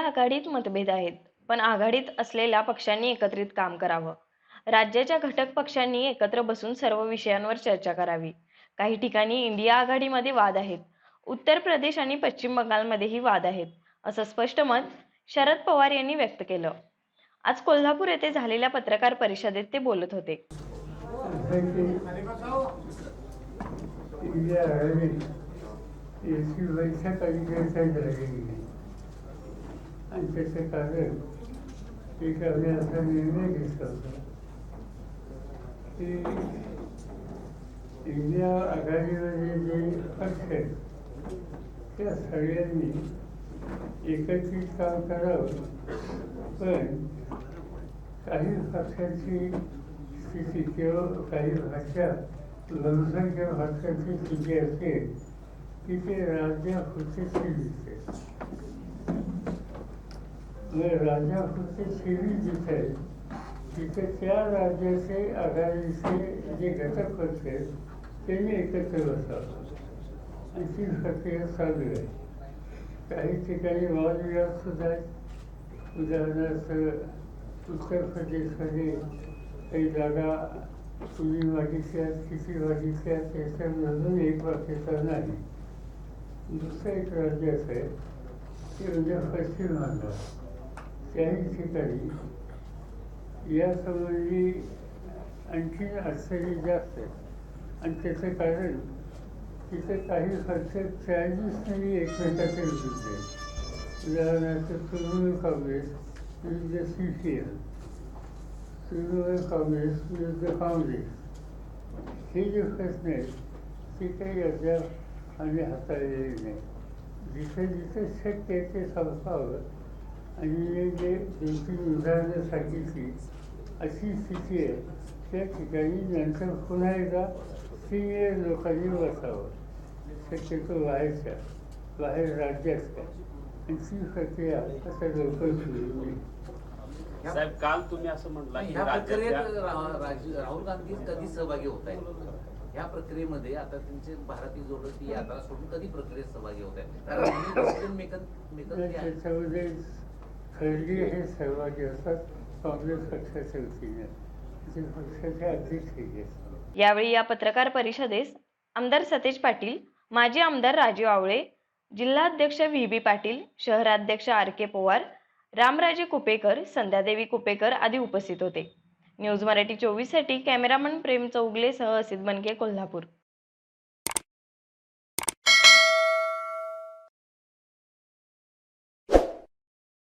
India आघाडीत मतभेद आहेत पण आघाडीत असलेल्या पक्षांनी एकत्रित काम करावं. राज्याच्या घटक पक्षांनी एकत्र बसून सर्व विषयांवर चर्चा करावी. काही ठिकाणी इंडिया आघाडीमध्ये वाद आहेत. उत्तर प्रदेश आणि पश्चिम बंगालमध्येही वाद आहेत असं स्पष्ट मत शरद पवार यांनी व्यक्त केलं. आज कोल्हापूर येथे झालेल्या पत्रकार परिषदेत ते बोलत होते. इंडिया आणि त्याचे कार्य एक करण्याचा निर्णय घेतला होता की इंडिया आघाडीमध्ये जे पक्ष आहेत त्या सगळ्यांनी एकत्रित काम करावं. पण काही पक्षांची स्थिती किंवा काही भाषा बहुसंख्य भाषांची स्थिती असेल की ते राज्यापुरते दिसते मग होते सेवी जिथे तिथे त्या राज्याचे आघाडीचे जे घटक होते त्यांनी एकत्र बसावं. आणि ती प्रक्रिया चालू आहे. काही ठिकाणी वादविवाद सुद्धा आहेत. उदाहरणार्थ उत्तर प्रदेशमध्ये काही जागा तुम्ही मागितल्या किती मागितल्या त्याच्यामधून एक वाक्यता नाही. दुसरं एक राज्य असं आहे ते म्हणजे पश्चिम बंगाल. त्याही ठिकाणी यासंबंधी आणखीन अडचणी जास्त आहेत. आणि त्याचं कारण तिथे काही पक्ष चायनीजमध्ये एकमेकाचे विरुद्ध आहेत उदाहरणार्थ तृणमूल काँग्रेस विरुद्ध C P M Trinamool Congress विरुद्ध काँग्रेस. हे जे प्रश्न आहेत ते काही अद्याप आम्ही हाताळलेले नाही. जिथे जिथे शक्य आहे ते संपावं आणि हे तीन उदाहरणं सांगितली अशी स्थिती आहे. त्या ठिकाणी नंतर पुन्हा एकदा सिनियर लोकांनी बसावं. शक्यतो बाहेरच्या बाहेर राज्यातल्या आणि ती प्रक्रिया आता लवकर सुरू होईल. साहेब काल तुम्ही असं म्हटलं की ह्या प्रक्रियेत राज्याच्या रा- राज- राहुल गांधी कधी सहभागी होत आहेत? ह्या प्रक्रियेमध्ये आता त्यांचे भारतीय जोडती यात्रा सोडून कधी प्रक्रियेत सहभागी होत आहेत? कारण जे आहेत, त्याच्यामध्ये खरगे हे सहभागी असतात काँग्रेस पक्षाच्या वतीने ते पक्षाचे अध्यक्ष यावेळी या पत्रकार परिषदेस आमदार सतेज पाटील माजी आमदार राजीव आवळे जिल्हाध्यक्ष व्ही बी पाटील शहराध्यक्ष आर के पवार रामराजे कुपेकर संध्यादेवी कुपेकर आदी उपस्थित होते. न्यूज मराठी चोवीससाठी कॅमेरामन प्रेम चौगलेसह असित बनके कोल्हापूर.